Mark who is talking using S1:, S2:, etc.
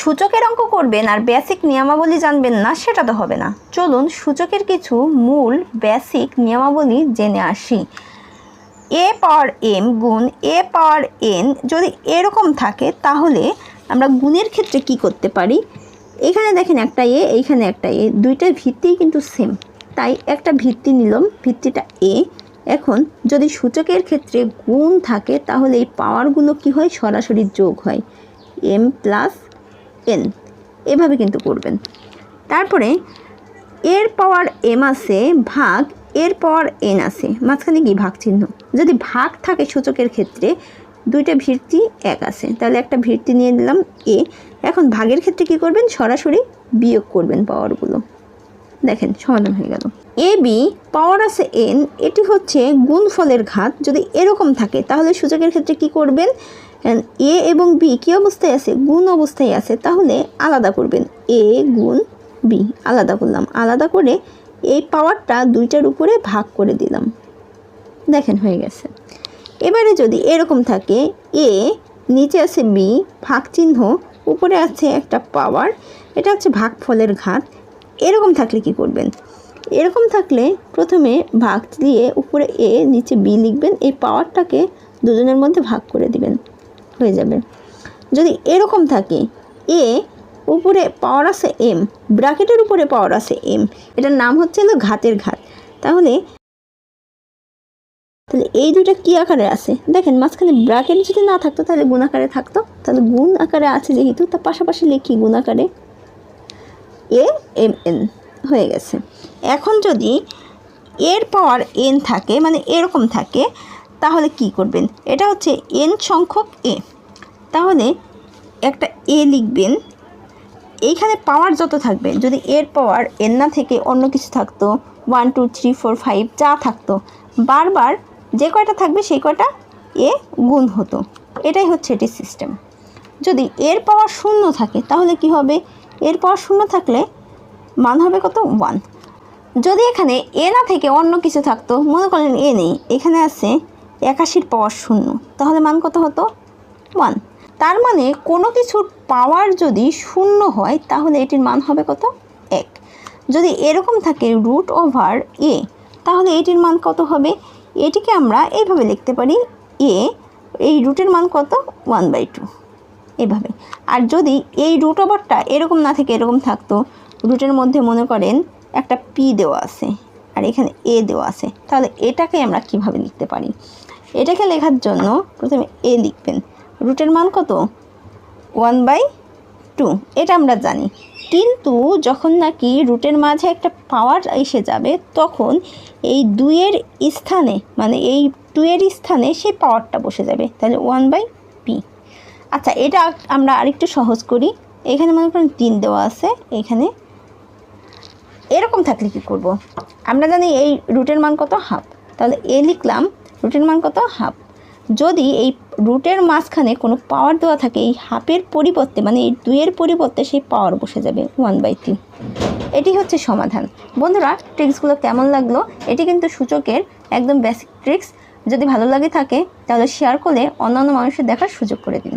S1: সূচকের অঙ্ক করবেন আর বেসিক নিয়মাবলী জানবেন না, সেটা তো হবে না। চলুন সূচকের কিছু মূল বেসিক নিয়মাবলী জেনে আসি। এ পাওয়ার এম গুণ এ পাওয়ার এন যদি এরকম থাকে, তাহলে আমরা গুণের ক্ষেত্রে কি করতে পারি? এখানে দেখেন একটা এ এইখানে একটা এ দুইটার ভিত্তি কিন্তু সেম তাই একটা ভিত্তি নিলাম, ভিত্তিটা এ এখন যদি সূচকের ক্ষেত্রে গুণ থাকে, তাহলে এই পাওয়ারগুলো কি হয়? সরাসরি যোগ হয়। M plus N. এভাবে কিন্তু করবেন। তারপরে এর পাওয়ার এম আছে ভাগ এর পাওয়ার এন আছে। মাঝখানে কি ভাগ চিহ্ন? যদি ভাগ থাকে সূচকের ক্ষেত্রে, দুইটা ভিত্তি এক আছে। তাহলে একটা ভিত্তি নিয়ে নিলাম এ। এখন ভাগের ক্ষেত্রে কি করবেন? সরাসরি বিয়োগ করবেন পাওয়ারগুলো। দেখেন, সমাধান হয়ে গেল। এ, বি, পাওয়ার আছে এন, এটি হচ্ছে গুণফলের ঘাত। যদি এরকম থাকে, তাহলে সূচকের ক্ষেত্রে কি করবেন? এ এবং বি কী অবস্থায় আছে? গুণ অবস্থায় আছে। তাহলে আলাদা করবেন। এ গুণ বি, আলাদা করলাম। আলাদা করে এই পাওয়ারটা দুইটার উপরে ভাগ করে দিলাম। দেখেন, হয়ে গেছে। এবারে যদি এরকম থাকে, এ, নিচে আছে বি ভাগ চিহ্ন উপরে আছে একটা পাওয়ার। এটা হচ্ছে ভাগফলের ঘাত। এরকম থাকলে কি করবেন? এরকম থাকলে প্রথমে ভাগ দিয়ে উপরে এ, নিচে বি লিখবেন। এই পাওয়ারটাকে দুজনের মধ্যে ভাগ করে দিবেন। হয়ে যাবে। যদি এরকম থাকে, এ উপরে পাওয়ার আছে এম, ব্র্যাকেটের উপরে পাওয়ার আছে এম, এটার নাম হচ্ছে হলো ঘাতের ঘাত। তাহলে তাহলে এই দুটো কী আকারে আছে? দেখেন, মাঝখানে ব্র্যাকেট যদি না থাকতো, তাহলে গুণ আকারে থাকতো। তাহলে গুণ আকারে আছে যেহেতু তার পাশাপাশি লিখি গুণ আকারে। এ এম এন হয়ে গেছে। এখন যদি এর পাওয়ার এন থাকে মানে এরকম থাকে, তাহলে কি করবেন? এটা হচ্ছে এন সংখ্যক এ তাহলে একটা এ লিখবেন। এইখানে পাওয়ার যত থাকবে, যদি এর পাওয়ার এন না থেকে অন্য কিছু থাকতো one two three four five যা থাকতো, বারবার যে কয়টা থাকবে, সেই কয়টা এ গুণ হতো। এটাই হচ্ছে এটির সিস্টেম যদি এর পাওয়ার শূন্য থাকে, তাহলে কি হবে? এর পাওয়ার শূন্য থাকলে মান হবে কত? ওয়ান যদি এখানে এ না থেকে অন্য কিছু থাকতো, মনে করেন এ নেই, এখানে আছে একাশির পাওয়ার শূন্য, তাহলে মান কত হতো? ওয়ান তার মানে কোনো কিছুর পাওয়ার যদি শূন্য হয়, তাহলে এটির মান হবে কত? এক. যদি এরকম থাকে রুট ওভার এ তাহলে এটির মান কত হবে? এটিকে আমরা এইভাবে লিখতে পারি এ এই রুটের মান কত? ওয়ান বাই টু এভাবে। আর যদি এই রুট ওভারটা এরকম না থেকে এরকম থাকতো রুটের মধ্যে মনে করেন একটা পি দেওয়া আছে আর এখানে এ দেওয়া আছে, তাহলে এটাকে আমরা কীভাবে লিখতে পারি? এটাকে লেখার জন্য প্রথমে এ লিখবেন। রুটের মান কত? ওয়ান বাই টু এটা আমরা জানি। কিন্তু যখন নাকি রুটের মাঝে একটা পাওয়ার এসে যাবে, তখন এই দুইয়ের স্থানে মানে এই টুয়ের স্থানে সেই পাওয়ারটা বসে যাবে। তাহলে ওয়ান বাই আচ্ছা এটা আমরা আরেকটু সহজ করি। এখানে মনে করেন তিন দেওয়া আছে, এখানে। এরকম থাকলে কি করব। আমরা জানি এই রুটের মান কত হাফ। তাহলে এ লিখলাম, রুটের মান কত হাফ? যদি এই রুটের মাঝখানে কোনো পাওয়ার দেওয়া থাকে, এই হাফের পরিবর্তে মানে এই দুইয়ের পরিবর্তে সেই পাওয়ার বসে যাবে ওয়ান বাই থ্রি এটি হচ্ছে সমাধান। বন্ধুরা ট্রিক্সগুলো কেমন লাগল? এটি কিন্তু সূচকের একদম বেসিক ট্রিক্স যদি ভালো লাগে থাকে, তাহলে শেয়ার করলে অন্যান্য মানুষের দেখার সুযোগ করে দিন।